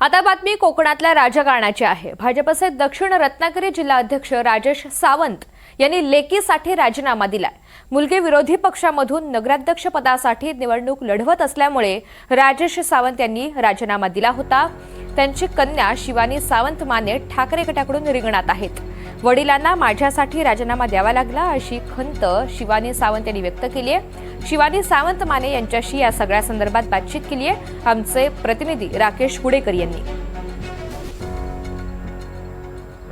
आता बातमी कोकणातल्या राजकारणाची आहे. भाजपचे दक्षिण रत्नागिरी जिल्हाध्यक्ष राजेश सावंत यांनी लेकीसाठी राजीनामा दिलाय. मुलगी विरोधी पक्षामधून नगराध्यक्ष पदासाठी निवडणूक लढवत असल्यामुळे राजेश सावंत यांनी राजीनामा दिला होता. त्यांची कन्या शिवानी सावंत माने ठाकरे गटाकडून रिंगणात आहेत. वडिलांना माझ्यासाठी राजीनामा द्यावा लागला अशी खंत शिवानी सावंत यांनी व्यक्त केली आहे. शिवानी सावंत माने यांच्याशी या सगळ्या संदर्भात बातचीत केली आहे. आमचे प्रतिनिधी राकेश हुडेकर यांनी.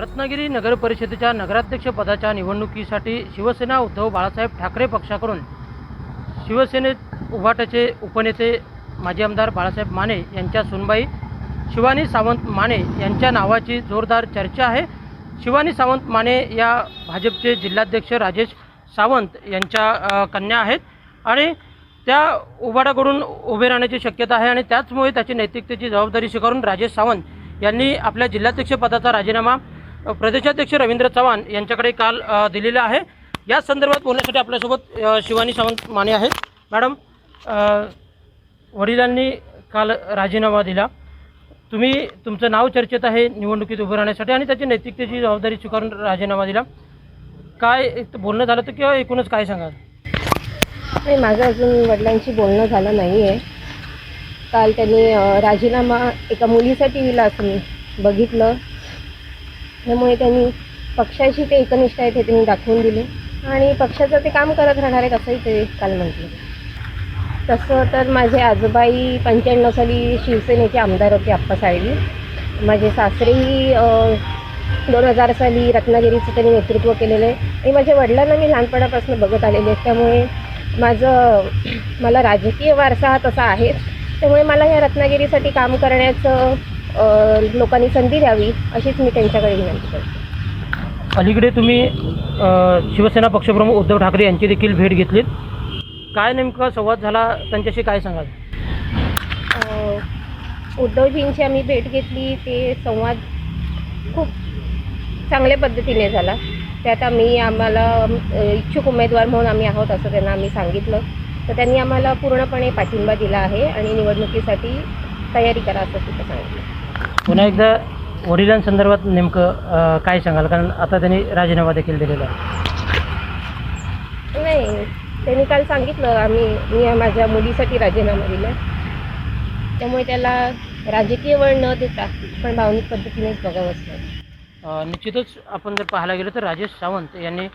रत्नागिरी नगर परिषदेच्या नगराध्यक्ष पदाच्या निवडणुकीसाठी शिवसेना उद्धव बाळासाहेब ठाकरे पक्षाकडून शिवसेनेत उभाटाचे उपनेते माजी आमदार बाळासाहेब माने यांच्या सुनबाई शिवानी सावंत माने यांच्या नावाची जोरदार चर्चा आहे. शिवानी सावंत माने या भाजपचे जिल्हाध्यक्ष राजेश सावंत यांच्या कन्या आहेत. आणि त्या उभाटाकडून उभे राहण्याची शक्यता आहे आणि त्याचमुळे त्याची नैतिकतेची जबाबदारी स्वीकारून राजेश सावंत यांनी आपल्या जिल्हाध्यक्षपदाचा राजीनामा प्रदेशाध्यक्ष रवींद्र चव्हाण यांच्याकडे काल दिलेला आहे. या संदर्भात बोलण्यासाठी आपल्यासोबत शिवानी सावंत माने आहेत. मॅडम वडिलांनी काल राजीनामा दिला. तुम्ही तुमचं नाव चर्चेत आहे निवडणुकीत उभं राहण्यासाठी आणि त्याची नैतिकतेची जबाबदारी स्वीकारून राजीनामा दिला. काय एक बोलणं झालं तर किंवा एकूणच काय सांगाल? नाही माझं अजून वडिलांशी बोलणं झालं नाही आहे काल त्यांनी राजीनामा एका मुलीसाठी दिला असं मी बघितलं. त्यामुळे त्यांनी पक्षाशी ते एकनिष्ठ आहेत हे त्यांनी दाखवून दिले. आणि पक्षाचं ते काम करत राहणार आहेत असंही ते काल म्हटलं. तसं तर माझे आजोबाई पंच्याण्णव साली शिवसेनेचे आमदार होते आप्पासाहेबी माझे सासरेही दोन हजार साली रत्नागिरीचं त्यांनी नेतृत्व केलेलं आहे. आणि माझ्या वडिलांना मी लहानपणापासून बघत आलेले आहे. त्यामुळे माझं मला राजकीय वारसा हा तसा आहे. त्यामुळे मला या रत्नागिरीसाठी काम करण्याचं लोकांनी संधी द्यावी अशीच मी त्यांच्याकडे विनंती करते. अलीकडे तुम्ही शिवसेना पक्षप्रमुख उद्धव ठाकरे यांची देखील भेट घेतलीत. काय नेमका संवाद झाला? त्यांच्याशी काय सांगाल? अ, उद्धवजींची आम्ही भेट घेतली. ते संवाद खूप चांगल्या पद्धतीने झाला. त्यात आम्ही आम्हाला अ, इच्छुक उमेदवार म्हणून आम्ही आहोत असं त्यांना आम्ही सांगितलं. तर त्यांनी आम्हाला पूर्णपणे पाठिंबा दिला आहे आणि निवडणुकीसाठी तयारी करा असं तिथं सांगितलं. पुन्हा एकदा वडिलांसंदर्भात नेमकं अ, काय सांगाल? कारण आता त्यांनी राजीनामा देखील दिलेला आहे. त्यांनी काल सांगितलं आम्ही मी माझ्या मुलीसाठी राजीनामा दिला त्यामुळे त्याला राजकीय वळ न देता पण भावनिक पद्धतीनेच बघावं असतं. निश्चितच आपण जर पाहायला गेलो तर राजेश सावंत यांनी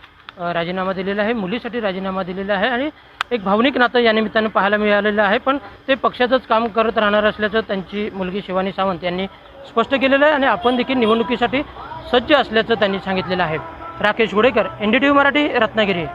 राजीनामा दिलेला आहे मुलीसाठी राजीनामा दिलेला आहे आणि एक भावनिक नातं या निमित्तानं पाहायला मिळालेलं आहे पण ते पक्षाचंच काम करत राहणार असल्याचं त्यांची मुलगी शिवानी सावंत यांनी स्पष्ट केलेलं आहे आणि आपण देखील निवडणुकीसाठी सज्ज असल्याचं त्यांनी सांगितलेलं आहे. Rakesh Gudekar N D T V Marathi Ratnagiri.